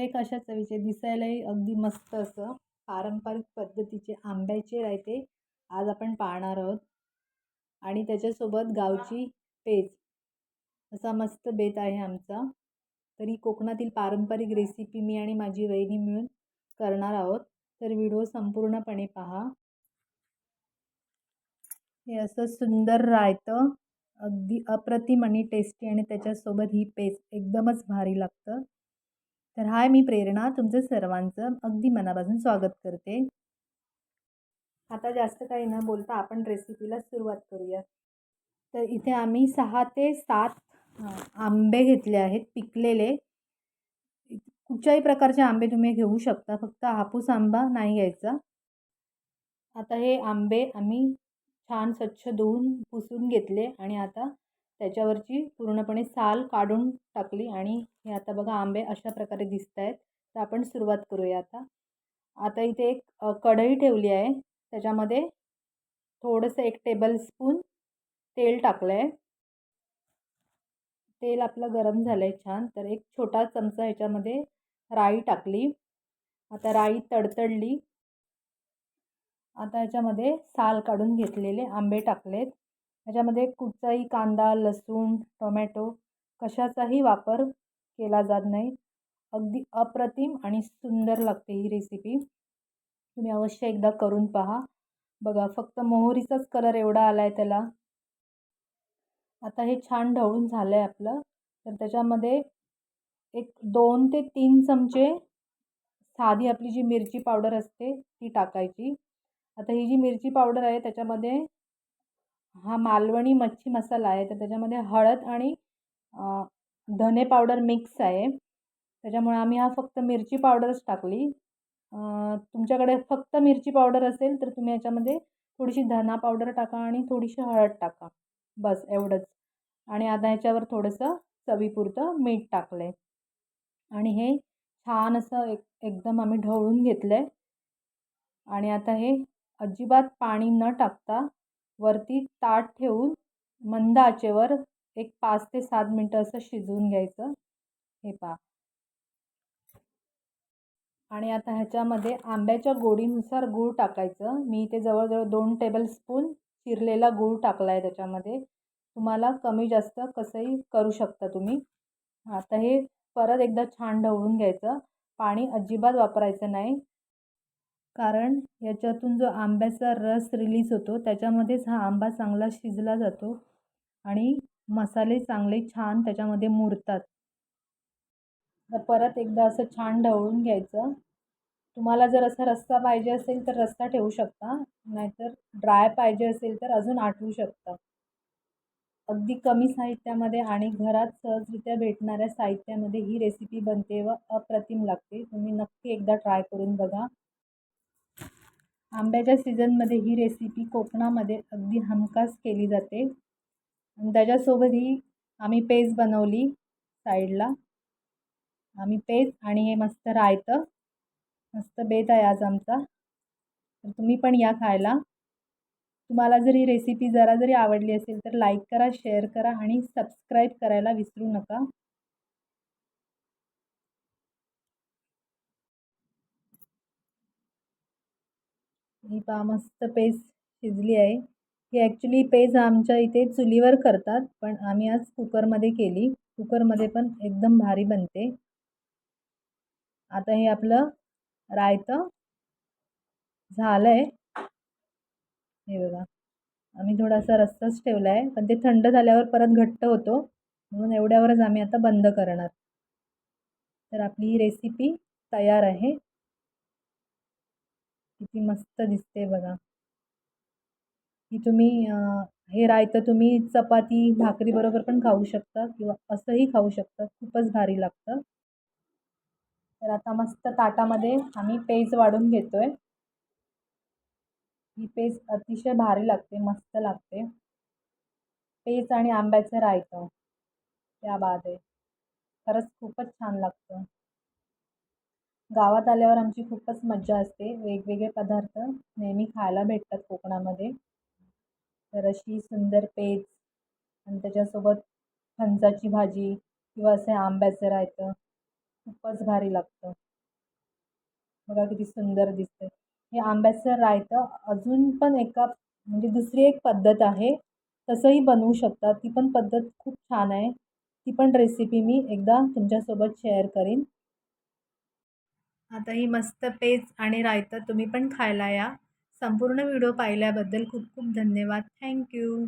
सुरेख कशा चवीचे दिसायलाही अगदी मस्त असं. पारंपरिक पद्धतीचे आंब्याचे रायते आज आपण पाहणार आहोत. आणि त्याच्यासोबत गावची पेज. असा मस्त बेत आहे आमचा. तरी कोकणातील पारंपरिक रेसिपी मी आणि माझी वहिनी मिळून करणार आहोत. तर व्हिडिओ संपूर्णपणे पहा. हे असं सुंदर रायतं. अगदी अप्रतिम आणि टेस्टी आणि त्याच्यासोबत ही पेज. एकदमच भारी लागतं. तर हाय मी प्रेरणा. तुमचं सर्वांचं अगदी मनापासून स्वागत करते. आता जास्त काही न बोलता आपण रेसिपीला सुरुवात करूया. तर इथे आम्ही सहा ते सात आंबे घेतले आहेत पिकलेले. कुठच्याही प्रकारचे आंबे तुम्ही घेऊ शकता. फक्त हापूस आंबा नाही घ्यायचा. आता हे आंबे आम्ही छान स्वच्छ धुवून पुसून घेतले आणि आता त्याच्यावरची पूर्णपणे साल काढून टाकली आणि हे आता बघा आंबे अशा प्रकारे दिसत आहेत तर आपण सुरुवात करूया आता. आता इथे एक कढई ठेवली आहे. त्याच्यामध्ये थोडंसं एक टेबलस्पून तेल टाकलं आहे तेल आपलं गरम झालं आहे छान. तर एक छोटा चमचा ह्याच्यामध्ये राई टाकली. आता राई तडतडली. आता ह्याच्यामध्ये साल काढून घेतलेले आंबे टाकलेत. ह्याच्यामध्ये कुठचाही कांदा लसूण टोमॅटो कशाचाही वापर केला जात नाही. अगदी अप्रतिम आणि सुंदर लागते ही रेसिपी तुम्ही अवश्य एकदा करून पहा. बघा फक्त मोहरीचाच कलर एवढा आला आहे त्याला. आता हे छान ढवळून झालं आहे आपलं. तर त्याच्यामध्ये एक दोन ते तीन चमचे साधी आपली जी मिरची पावडर असते ती टाकायची. आता ही जी मिरची पावडर आहे त्याच्यामध्ये हा मालवणी मच्छी मसाला आहे. तर त्याच्यामध्ये हळद आणि धने पावडर मिक्स आहे. त्याच्यामुळे आम्ही हा फक्त मिरची पावडरच टाकली. तुमच्याकडे फक्त मिरची पावडर असेल तर तुम्ही याच्यामध्ये थोडीशी धना पावडर टाका आणि थोडीशी हळद टाका. बस एवढंच. आणि आता ह्याच्यावर थोडंसं चवीपुरतं मीठ टाकलं आहे आणि हे छान असं एक एकदम आम्ही ढवळून घेतलं आहे आणि आता हे अजिबात पाणी न टाकता वरती ताट ठेवून मंद आचेवर एक पाच ते सात मिनटं असं शिजवून घ्यायचं. हे पा आणि आता ह्याच्यामध्ये आंब्याच्या गोडीनुसार गूळ टाकायचं. मी इथे जवळजवळ दोन टेबलस्पून चिरलेला गूळ टाकला आहे त्याच्यामध्ये. तुम्हाला कमी जास्त कसंही करू शकता तुम्ही. आता हे परत एकदा छान ढवळून घ्यायचं. पाणी अजिबात वापरायचं नाही. कारण याच्यातून जो आंब्याचा रस रिलीज होतो त्याच्यामध्येच हा आंबा चांगला शिजला जातो आणि मसाले चांगले छान त्याच्यामध्ये मुरतात. तर परत एकदा असं छान ढवळून घ्यायचं. तुम्हाला जर असा रस्सा पाहिजे असेल तर रस्सा ठेवू शकता. नाहीतर ड्राय पाहिजे असेल तर अजून आठवू शकता. अगदी कमी साहित्यामध्ये आणि घरात सहजरित्या भेटणाऱ्या साहित्यामध्ये ही रेसिपी बनते व अप्रतिम लागते. तुम्ही नक्की एकदा ट्राय करून बघा. आंब्याच्या सीझनमध्ये ही रेसिपी कोकणामध्ये अगदी हमखास केली जाते. आणि त्याच्यासोबत ही आम्ही पेज बनवली साईडला आम्ही पेज आणि हे मस्त रायतं मस्त बेत आहे आज आमचा. तर तुम्ही पण या खायला. तुम्हाला जर ही रेसिपी जरा जरी आवडली असेल तर लाईक करा शेअर करा आणि सबस्क्राईब करायला विसरू नका. ही पा मस्त पेज शिजली आहे. ही ॲक्च्युली पेज आमच्या इथे चुलीवर करतात पण आम्ही आज कुकरमध्ये केली. कुकरमध्ये पण एकदम भारी बनते. आता हे आपलं रायतं झालं आहे हे बघा. आम्ही थोडासा रस्साच ठेवला आहे पण ते थंड झाल्यावर परत घट्ट होतो. म्हणून एवढ्यावरच आम्ही आता बंद करणार. तर आपली ही रेसिपी तयार आहे. किती मस्त दिसते बघा. की तुम्ही हे रायतं तुम्ही चपाती भाकरीबरोबर पण खाऊ शकता किंवा असंही खाऊ शकता. खूपच भारी लागतं. तर आता मस्त ताटामध्ये आम्ही पेज वाढून घेतो आहे ही पेज अतिशय भारी लागते मस्त लागते. पेज आणि आंब्याचं रायतं. त्या बाद आहे. खरंच खूपच छान लागतं. गावात आल्यावर आमची खूपच मज्जा असते. वेगवेगळे पदार्थ नेहमी खायला भेटतात कोकणामध्ये. तर अशी सुंदर पेज आणि त्याच्यासोबत फणसाची भाजी किंवा असे आंब्याचं रायतं खूपच भारी लागतं. बघा किती सुंदर दिसतंय. हे आंब्याचं रायतं अजून पण एका म्हणजे दुसरी एक पद्धत आहे. तसंही बनवू शकता ती पण पद्धत खूप छान आहे. ती पण रेसिपी मी एकदा तुमच्यासोबत शेअर करीन. आता ही मस्त पेज आणि रायतं तुम्ही पण खायला या. संपूर्ण व्हिडिओ पाहिल्याबद्दल खूप खूप धन्यवाद. थँक्यू